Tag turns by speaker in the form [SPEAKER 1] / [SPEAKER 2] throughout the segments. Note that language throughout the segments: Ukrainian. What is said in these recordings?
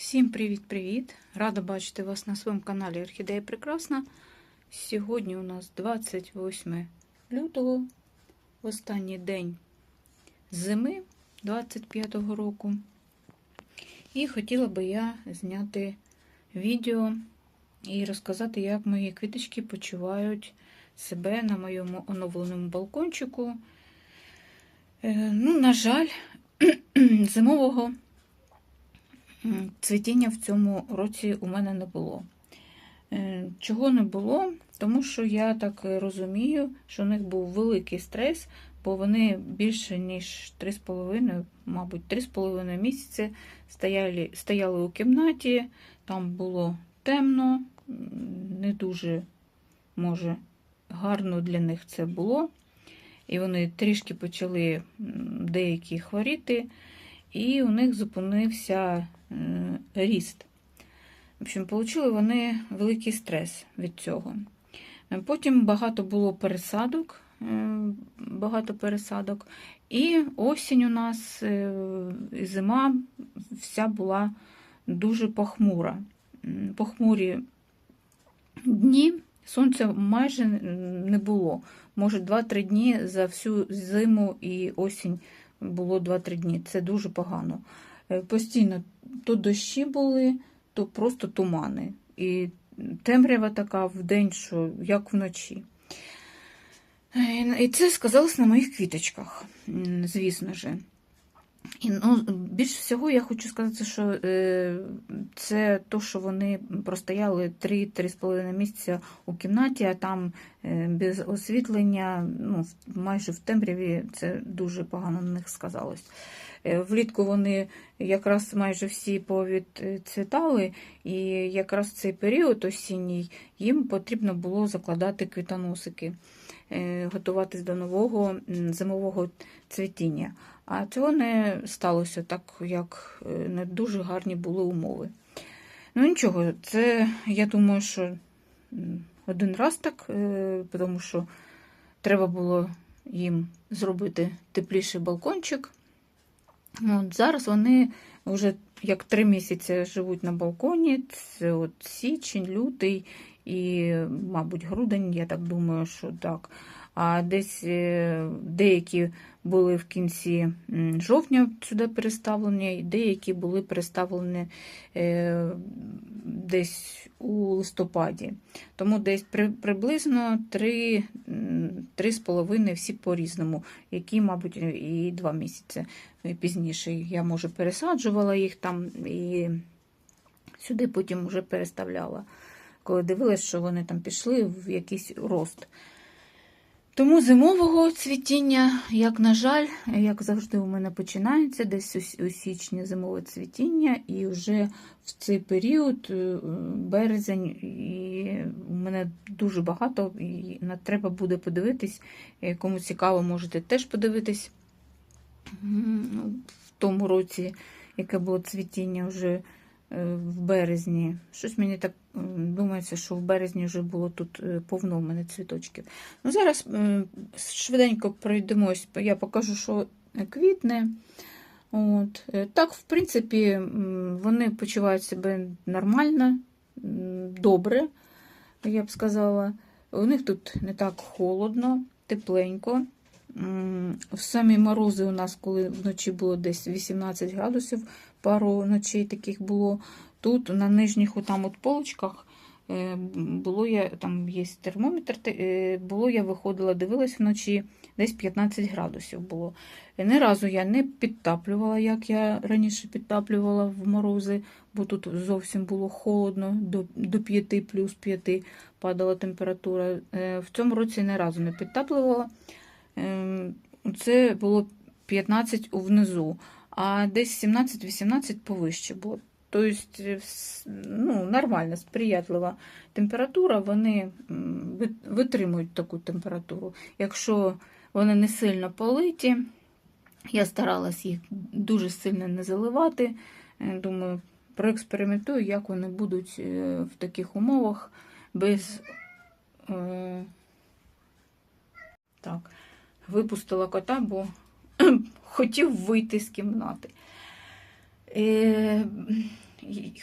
[SPEAKER 1] Всім привіт-привіт! Рада бачити вас на своєму каналі Орхідея Прекрасна. Сьогодні у нас 28 лютого, останній день зими 25-го року. І хотіла би я зняти відео і розказати, як мої квіточки почувають себе на моєму оновленому балкончику. Е, Ну, на жаль, зимового цвітіння в цьому році у мене не було. Е, Чого не було? Тому що я так розумію, що у них був великий стрес, бо вони більше ніж 3,5, мабуть, 3,5 місяці стояли, стояли у кімнаті, там було темно, не дуже, може, гарно для них це було. І вони трішки почали деякі хворіти, і у них зупинився ріст. В общем, отримали вони великий стрес від цього. Е, Потім багато було пересадок, е, багато пересадок. І осінь у нас е, і зима вся була дуже похмура. Похмурі дні сонця майже не було. Може, 2-3 дні за всю зиму і осінь було 2-3 дні. Це дуже погано. Е, Постійно то дощі були, то просто тумани. І темрява така в день, що як вночі. Е, І це сказалось на моїх квіточках, звісно ж. І, ну, більш всього я хочу сказати, що е, це то, що вони простояли 3-3,5 місяця у кімнаті, а там е, без освітлення, ну, майже в темряві, це дуже погано на них сказалось. Е, влітку вони якраз майже всі повідцвітали, і якраз в цей період осінній їм потрібно було закладати квітоносики, готуватись до нового зимового цвітіння. А цього не сталося так, як е, не дуже гарні були умови. Ну нічого, це я думаю, що один раз так, е, тому що треба було їм зробити тепліший балкончик. От зараз вони вже як три місяці живуть на балконі. Це от січень, лютий і, мабуть, грудень, я так думаю, що так. А десь е, деякі були в кінці жовтня сюди переставлені, деякі були переставлені е, десь у листопаді. Тому десь приблизно 3, 3,5 всі по-різному, які, мабуть, і 2 місяці пізніше. Я, може, пересаджувала їх там і сюди потім вже переставляла, коли дивилась, що вони там пішли в якийсь рост. Тому зимового цвітіння, як на жаль, як завжди, у мене починається десь у січні зимове цвітіння, і вже в цей період, е, березень, і у мене дуже багато, і на треба буде подивитись. Кому цікаво, можете теж подивитись. В тому році, яке було цвітіння вже в березні. Щось мені так думається, що в березні вже було тут е, повно в мене цвіточків. Ну, зараз е, швиденько пройдемось, я покажу, що квітне. От. е, Так, в принципі, вони почувають себе нормально, добре, я б сказала. У них тут не так холодно, тепленько. В самі морози у нас, коли вночі було десь 18 градусів, пару ночей таких було. Тут на нижніх отам от полочках е, було я, там є термометр, е, було я виходила, дивилась вночі, десь 15 градусів було. І Ні разу я не підтаплювала, як я раніше підтаплювала в морози, бо тут зовсім було холодно, до, до 5 плюс 5 падала температура. Е, В цьому році ні разу не підтаплювала. Ем, Це було 15 внизу, а десь 17-18 повище було. Тобто, е, ну, нормальна, сприятлива температура, вони витримують таку температуру. Якщо вони не сильно политі, я старалась їх дуже сильно не заливати. Е, Думаю, проекспериментую, як вони будуть е, в таких умовах без. Так, випустила кота, бо хотів вийти з кімнати. Е,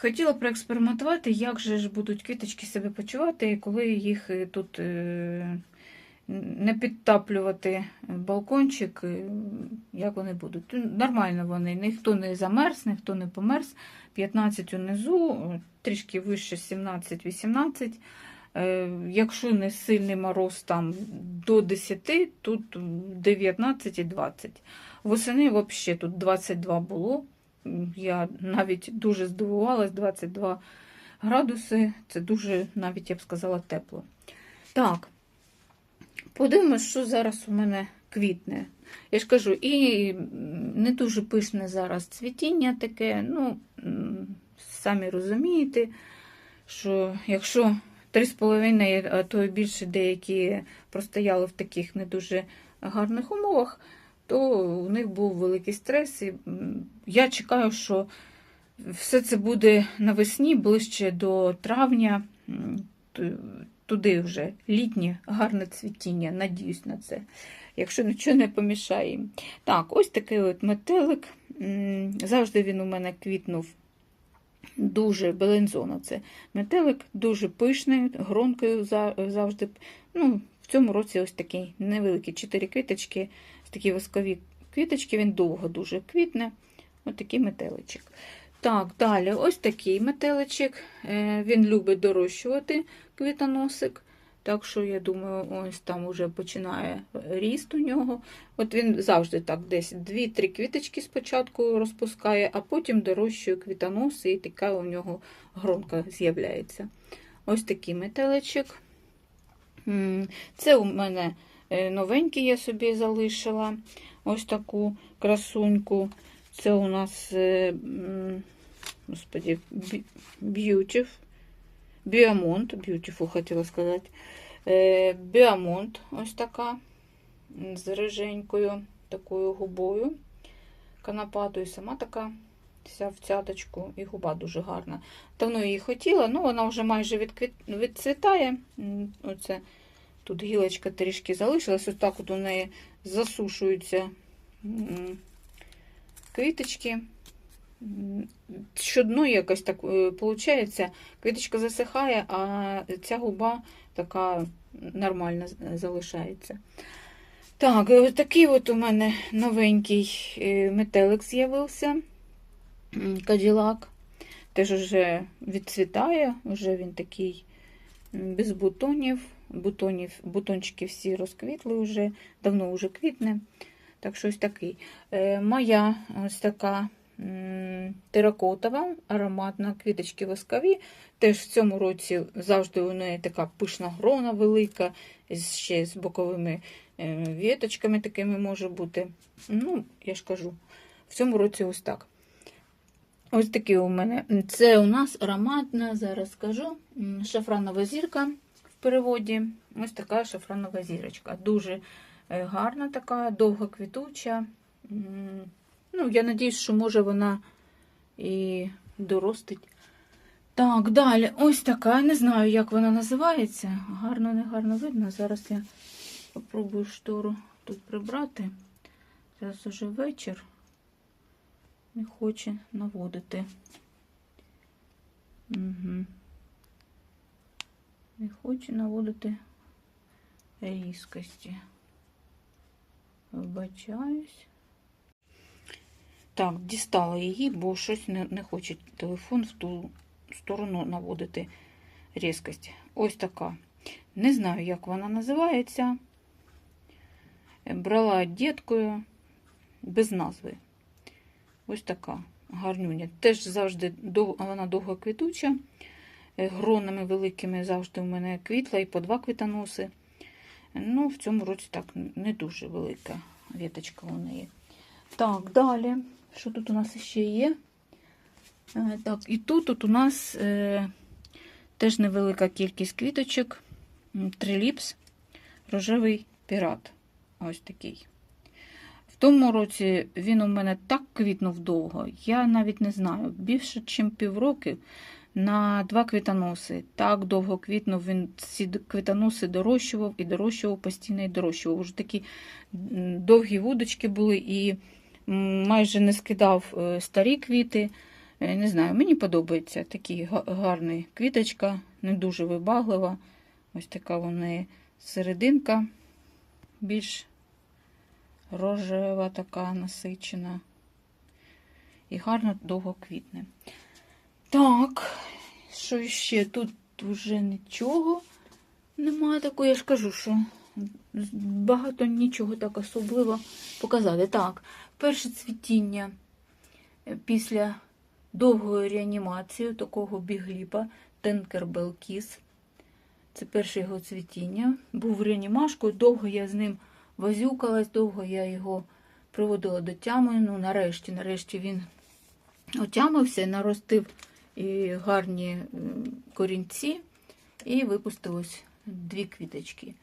[SPEAKER 1] хотіла проекспериментувати, як же ж будуть квіточки себе почувати, коли їх е, тут е, не підтаплювати балкончик, е, як вони будуть. Нормально вони, ніхто не замерз, ніхто не померз. 15 унизу, трішки вище 17-18. Е, Якщо не сильний мороз там до 10, тут 19 і 20. Восени взагалі тут 22 було. Я навіть дуже здивувалась, 22 градуси. Це дуже, навіть я б сказала, тепло. Так, подивимось, що зараз у мене квітне. Я ж кажу, і не дуже пишне зараз цвітіння таке. Ну, самі розумієте, що якщо 3,5, а то і більше деякі простояли в таких не дуже гарних умовах, то у них був великий стрес. І я чекаю, що все це буде навесні, ближче до травня, туди вже літнє гарне цвітіння. Надіюсь на це, якщо нічого не помішає. Так, ось такий от метелик. Завжди він у мене квітнув дуже белензона. Це метелик, дуже пишний, гронкою завжди. Ну, в цьому році ось такий невеликий, чотири квіточки, такі воскові квіточки, він довго дуже квітне. Ось такий метеличок. Так, далі ось такий метеличок. Е, Він любить дорощувати квітоносик. Так що, я думаю, ось там вже починає ріст у нього. От він завжди так десь 2-3 квіточки спочатку розпускає, а потім дорощує квітоноси, і така у нього гронка з'являється. Ось такий метеличок. Це у мене е, новенький я собі залишила. Ось таку красуньку. Це у нас, е, м, господі, Beautiful. Біамонт, Beautiful хотіла сказати. Е, Біамонт, ось така, з риженькою такою губою. Канапатою сама така вся в цяточку, і губа дуже гарна. Давно її хотіла, ну вона вже майже відквіт... відцвітає. Оце тут гілочка трішки залишилась. Ось так от у неї засушуються квіточки. Щодно якось так виходить. Квіточка засихає, а ця губа така нормальна залишається. Так, е, такий от у мене новенький е, метелик з'явився. Каділак. Теж вже відцвітає, вже він такий без бутонів. Бутонів, бутончики всі розквітли вже, давно вже квітне. Так що ось такий. Е, моя ось така теракотова, ароматна, квіточки воскові. Теж в цьому році завжди у неї така пишна грона велика, ще з боковими е, віточками такими може бути. Ну, я ж кажу, в цьому році ось так. Ось такі у мене. Це у нас ароматна, зараз скажу, шафранова зірка в переводі. Ось така шафранова зірочка. Дуже е, гарна така, довго квітуча. Ну, я надіюсь, що може вона і доростить. Так, далі, ось така. Не знаю, як вона називається. Гарно, не гарно видно. Зараз я спробую штору тут прибрати. Зараз уже вечір. Не хоче наводити. Угу. Не хоче наводити різкості. Вибачаюсь. Так, дістала її, бо щось не, не хоче телефон в ту сторону наводити різкость. Ось така. Не знаю, як вона називається. Брала діткою без назви. Ось така гарнюня. Теж завжди вона довго квітуча. Е, Гронами великими завжди у мене квітла і по два квітоноси. Ну, в цьому році так не дуже велика віточка у неї. Так, далі. Що тут у нас ще є? Е, Так, і тут, тут у нас е, теж невелика кількість квіточок. Триліпс, рожевий пірат. Ось такий. Тому році він у мене так квітнув довго, я навіть не знаю. Більше, ніж півроки на два квітоноси. Так довго квітнув, він ці квітоноси дорощував і дорощував постійно і дорощував. Уже такі довгі вудочки були і майже не скидав е, старі квіти. Е, Не знаю, мені подобається такий гарний квіточка, не дуже вибаглива. Ось така вона серединка, більш рожева, така насичена. І гарно довго квітне. Так, що ще? Тут вже нічого немає такого. Я ж кажу, що багато нічого так особливо показати. Так, перше цвітіння е, після довгої реанімації такого бігліпа Тенкербел Кіс. Це перше його цвітіння. Був реанімашкою, довго я з ним возюкалась, довго я його приводила до тями. Ну, нарешті, нарешті він отямився, наростив і гарні корінці, і випустив ось дві квіточки.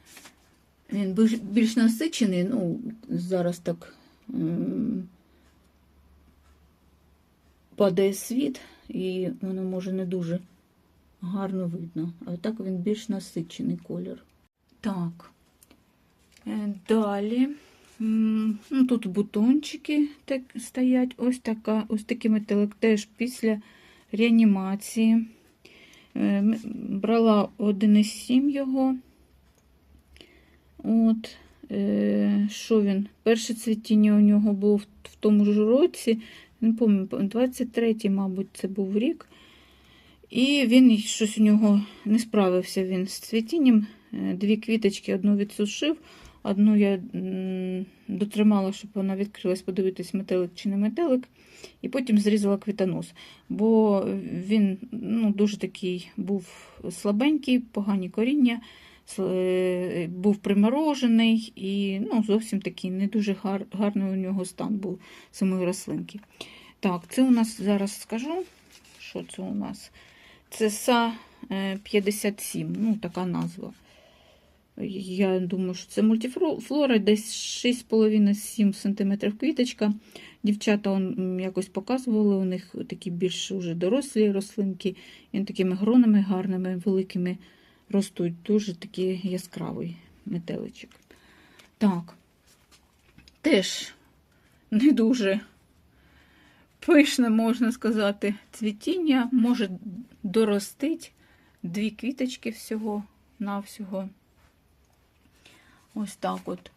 [SPEAKER 1] Він більш насичений, ну, зараз так падає світ, і воно може не дуже гарно видно. А так він більш насичений колір. Так. Е, Далі. Ну, тут бутончики так стоять. Ось така, ось такий метелик теж після реанімації. Е, Брала 1,7 його. От, е, що він? Перше цвітіння у нього було в, тому ж році. Не пам'ятаю, 23-й, мабуть, це був рік. І він щось у нього не справився він з цвітінням. Дві квіточки, одну відсушив, одну я дотримала, щоб вона відкрилась, подивитись, метелик чи не метелик. І потім зрізала квітонос. Бо він ну, дуже такий був слабенький, погані коріння, е, був приморожений і ну, зовсім такий не дуже гар, гарний у нього стан був самої рослинки. Так, це у нас зараз скажу, що це у нас. Це СА е, 57, ну така назва. Я думаю, що це мультифлора, десь 6,5-7 см квіточка. Дівчата он, якось показували, у них такі більш уже дорослі рослинки, і такими гронами гарними, великими ростуть. Дуже такий яскравий метеличок. Так, теж не дуже пишне, можна сказати, цвітіння. Може доростить дві квіточки всього навсього. Ось так от.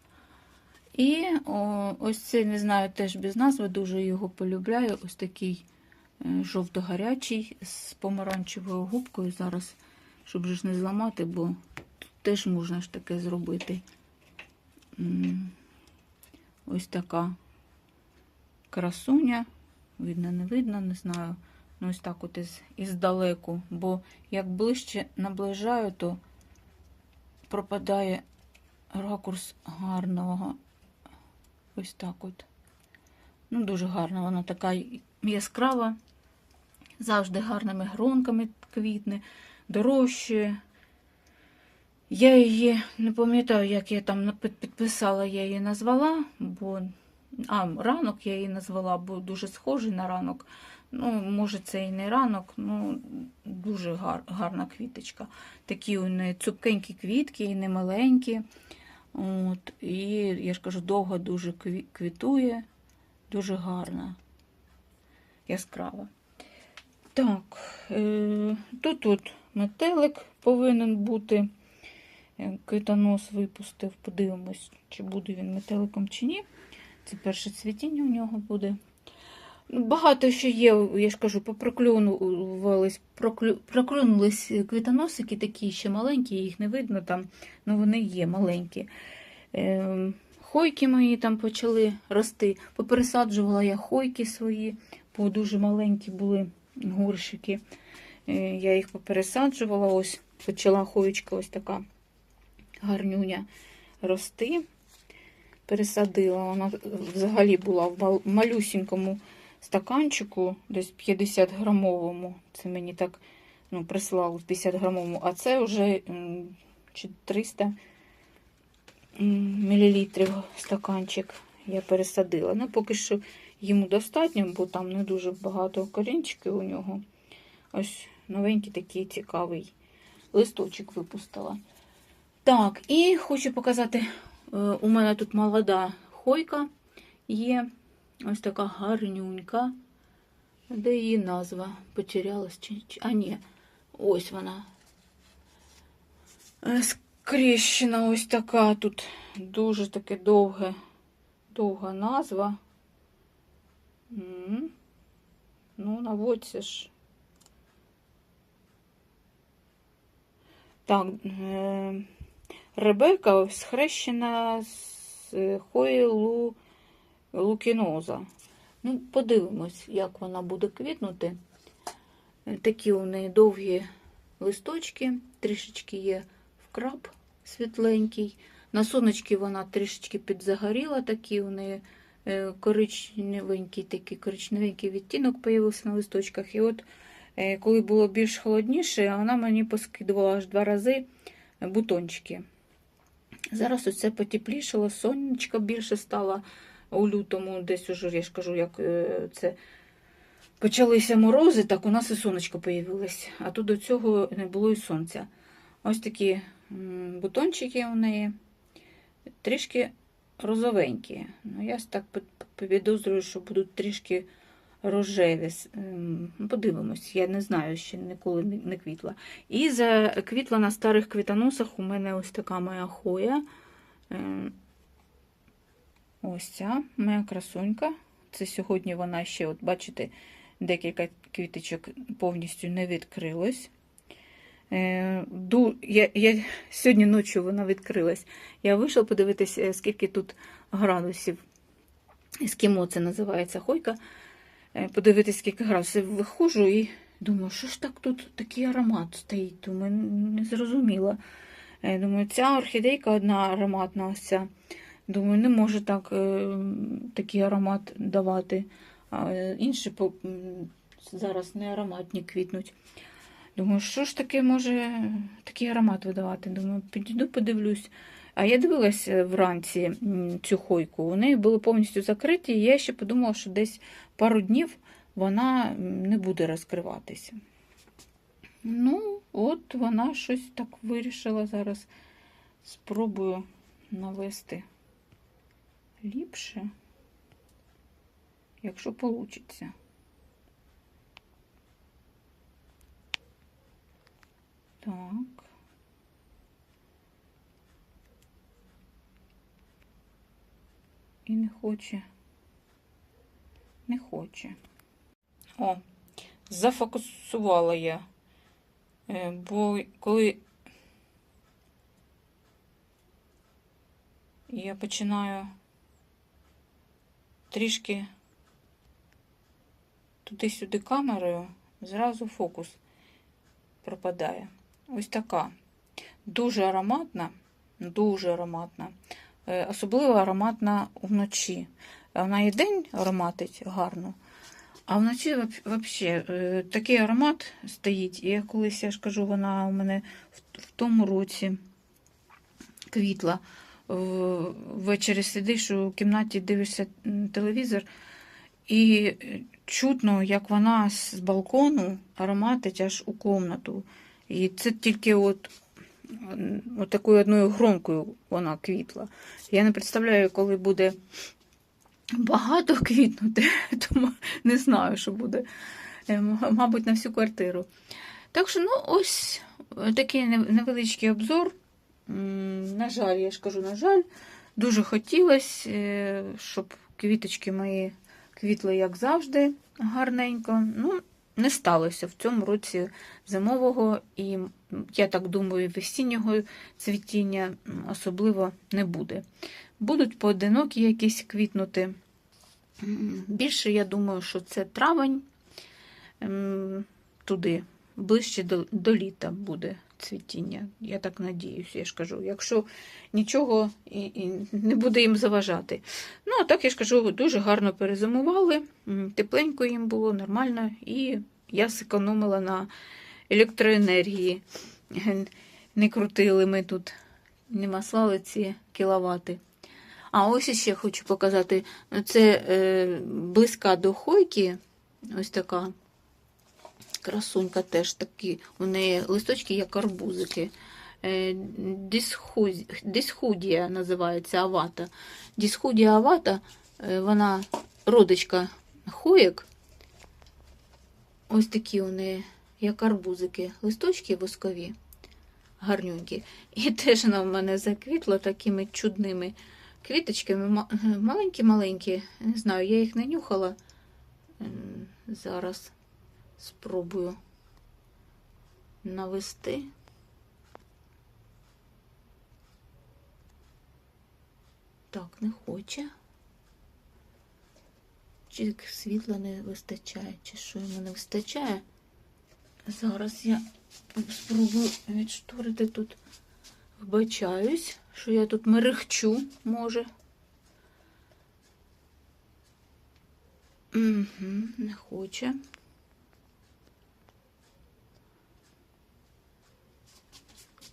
[SPEAKER 1] І о, ось цей, не знаю, теж без назви, дуже його полюбляю. Ось такий е, жовто-гарячий з помаранчевою губкою. Зараз, щоб ж не зламати, бо тут теж можна ж таке зробити. Ось така красуня. Видно, не видно, не знаю. Ну, ось так от із, іздалеку. Бо як ближче наближаю, то пропадає ракурс гарного. Ось так от. Ну, дуже гарна. Вона така яскрава, завжди гарними гронками квітне, дорожче. Я її не пам'ятаю, як я там підписала, я її назвала, бо а, ранок я її назвала, бо дуже схожий на ранок. Ну, може, це і не ранок, ну дуже гар, гарна квіточка. Такі у неї цупкенькі квітки, і не маленькі. От, і я ж кажу, довго дуже квітує, дуже гарна, яскрава. Так, тут тут метелик повинен бути. Е, Квітонос випустив, подивимось, чи буде він метеликом чи ні. Це перше цвітіння у нього буде. Багато ще є, я ж кажу, попроклюнувались, проклю, проклюнулись квітоносики такі ще маленькі, їх не видно там, ну вони є маленькі. Ем, Хойки мої там почали рости. Попересаджувала я хойки свої, бо дуже маленькі були горщики. Е, Я їх попересаджувала, ось почала хоєчка ось така гарнюня рости. Пересадила. Вона взагалі була в мал- малюсінькому стаканчику, десь 50 грамовому. Це мені так ну, прислали в 50 грамовому, а це вже чи 300 мілілітрів стаканчик я пересадила. Ну, поки що йому достатньо, бо там не дуже багато корінчиків у нього. Ось новенький такий цікавий листочок випустила. Так, і хочу показати, е, у мене тут молода хойка є. Ось така гарнюнька. Де її назва? Потерялась чи. А, ні. Ось вона. Е, Скрещена ось така тут. Дуже таке довге, довга назва. Ну, наводься ж. Так, е, Ребека схрещена з е, Хойлу Лукіноза. Ну, подивимось, як вона буде квітнути. Такі у неї довгі листочки, трішечки є вкраб світленький. На сонечки вона трішечки підзагоріла, такі у неї е, коричневенький, такий коричневенький відтінок появився на листочках. І от е, коли було більш холодніше, вона мені поскидувала аж два рази бутончики. Зараз оце потеплішало, сонечко більше стало у лютому, десь уже, я ж кажу, як е, це почалися морози, так у нас і сонечко появилось. А тут до цього не було і сонця. Ось такі бутончики у неї трішки розовенькі. Ну, я так підозрюю, що будуть трішки рожеві. Ем, ну, Подивимось, я не знаю, ще ніколи не квітла. І заквітла на старих квітоносах у мене ось така моя хоя. Ось ця моя красунька. Це сьогодні вона ще, от бачите, декілька квіточок повністю не відкрилось. Е, ду- я, я, сьогодні ночі вона відкрилась. Я вийшла подивитися, скільки тут градусів. Ескімо це називається хойка. Е, Подивитись, скільки градусів. Виходжу і думаю, що ж так тут такий аромат стоїть. Думаю, не зрозуміла. Е, Думаю, ця орхідейка одна ароматна ось ця. Думаю, не може так, е, такий аромат давати. А е, інші зараз не ароматні квітнуть. Думаю, що ж таке може такий аромат видавати? Думаю, підійду, подивлюсь. А я дивилась е, вранці цю хойку. Неї були повністю закриті, і я ще подумала, що десь пару днів вона не буде розкриватися. Ну, от вона щось так вирішила зараз. Спробую навести ліпше, якщо вийде. Так. І не хоче. Не хоче. О, зафокусувала я. Е, Бо коли я починаю трішки туди-сюди камерою, зразу фокус пропадає. Ось така. Дуже ароматна, дуже ароматна. Е, Особливо ароматна вночі. Вона і день ароматить гарно, а вночі взагалі такий аромат стоїть. І я колись, я ж кажу, вона у мене в тому році квітла. Ввечері сидиш у кімнаті, дивишся телевізор, і чутно, як вона з балкону ароматить аж у комнату. І це тільки от, от такою одною громкою вона квітла. Я не представляю, коли буде багато квітнути, тому не знаю, що буде, Е, мабуть, на всю квартиру. Так що, ну, ось такий невеличкий обзор. На жаль, я ж кажу, на жаль, дуже хотілося, е, щоб квіточки мої квітли, як завжди, гарненько. Ну, не сталося в цьому році зимового і, я так думаю, весіннього цвітіння особливо не буде. Будуть поодинокі якісь квітнути. Більше я думаю, що це травень туди, ближче до, до літа буде цвітіння. Я так надіюсь, я ж кажу. Якщо нічого і, і не буде їм заважати. Ну, а так я ж кажу, дуже гарно перезимували, тепленько їм було, нормально, і я зекономила на електроенергії. Не крутили ми тут, не маслали ці кіловати. А ось іще хочу показати. Це е, близька до хойки, ось така красунька теж такі. У неї листочки як арбузики. Е, Дисхудія називається авата. Дисхудія авата, е, вона родичка хоєк. ось такі вони, як арбузики, листочки воскові, гарнюнькі. І теж вона в мене заквітла такими чудними квіточками, маленькі-маленькі. Не знаю, я їх не нюхала. Зараз спробую навести. Так, не хоче. Чи світла не вистачає, чи що йому не вистачає. Зараз я спробую відшторити тут. Вбачаюсь, що я тут мерехчу, може. Угу, не хоче.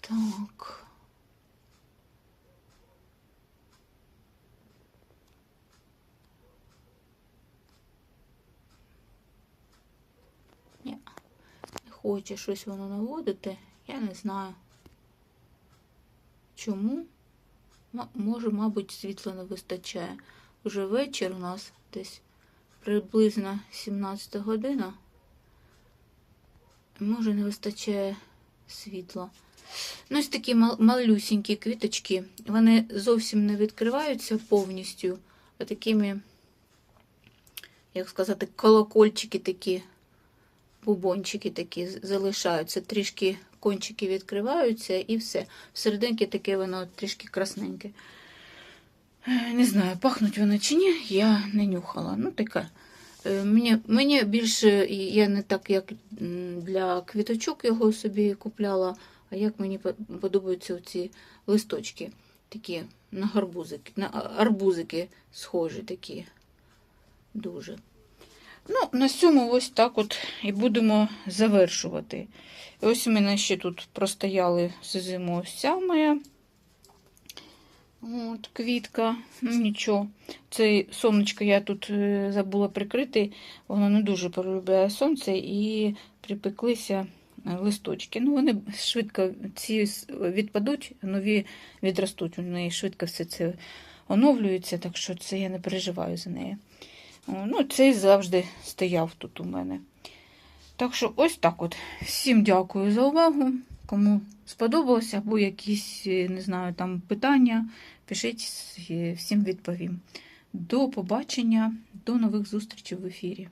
[SPEAKER 1] Так. Ні, не хоче щось воно наводити. Я не знаю. Чому? Може, мабуть, світла не вистачає. Уже вечір у нас десь приблизно 17 година. Може, не вистачає світла. Ну, ось такі мал- малюсінькі квіточки. Вони зовсім не відкриваються повністю, а такими, як сказати, колокольчики такі, бубончики такі залишаються. Трішки кончики відкриваються і все. Всерединки таке воно трішки красненьке. Е, Не знаю, пахнуть вони чи ні, я не нюхала. Ну, таке. Е, Мені, мені більше, я не так, як для квіточок його собі купляла, а як мені подобаються ці листочки, такі на гарбузики, на арбузики схожі такі. Дуже. Ну, на цьому ось так от і будемо завершувати. І ось у мене ще тут простояли зиму ось ця моя. От, квітка, ну нічого. Цей сонечко я тут е, забула прикрити, воно не дуже полюбляє сонце і припеклися листочки. Ну, вони швидко ці відпадуть, нові відростуть. У неї швидко все це оновлюється, так що це я не переживаю за неї. Ну, цей завжди стояв тут у мене. Так що ось так от. Всім дякую за увагу. Кому сподобалося, або якісь, е, не знаю, там питання, пишіть, е, всім відповім. До побачення, до нових зустрічей в ефірі.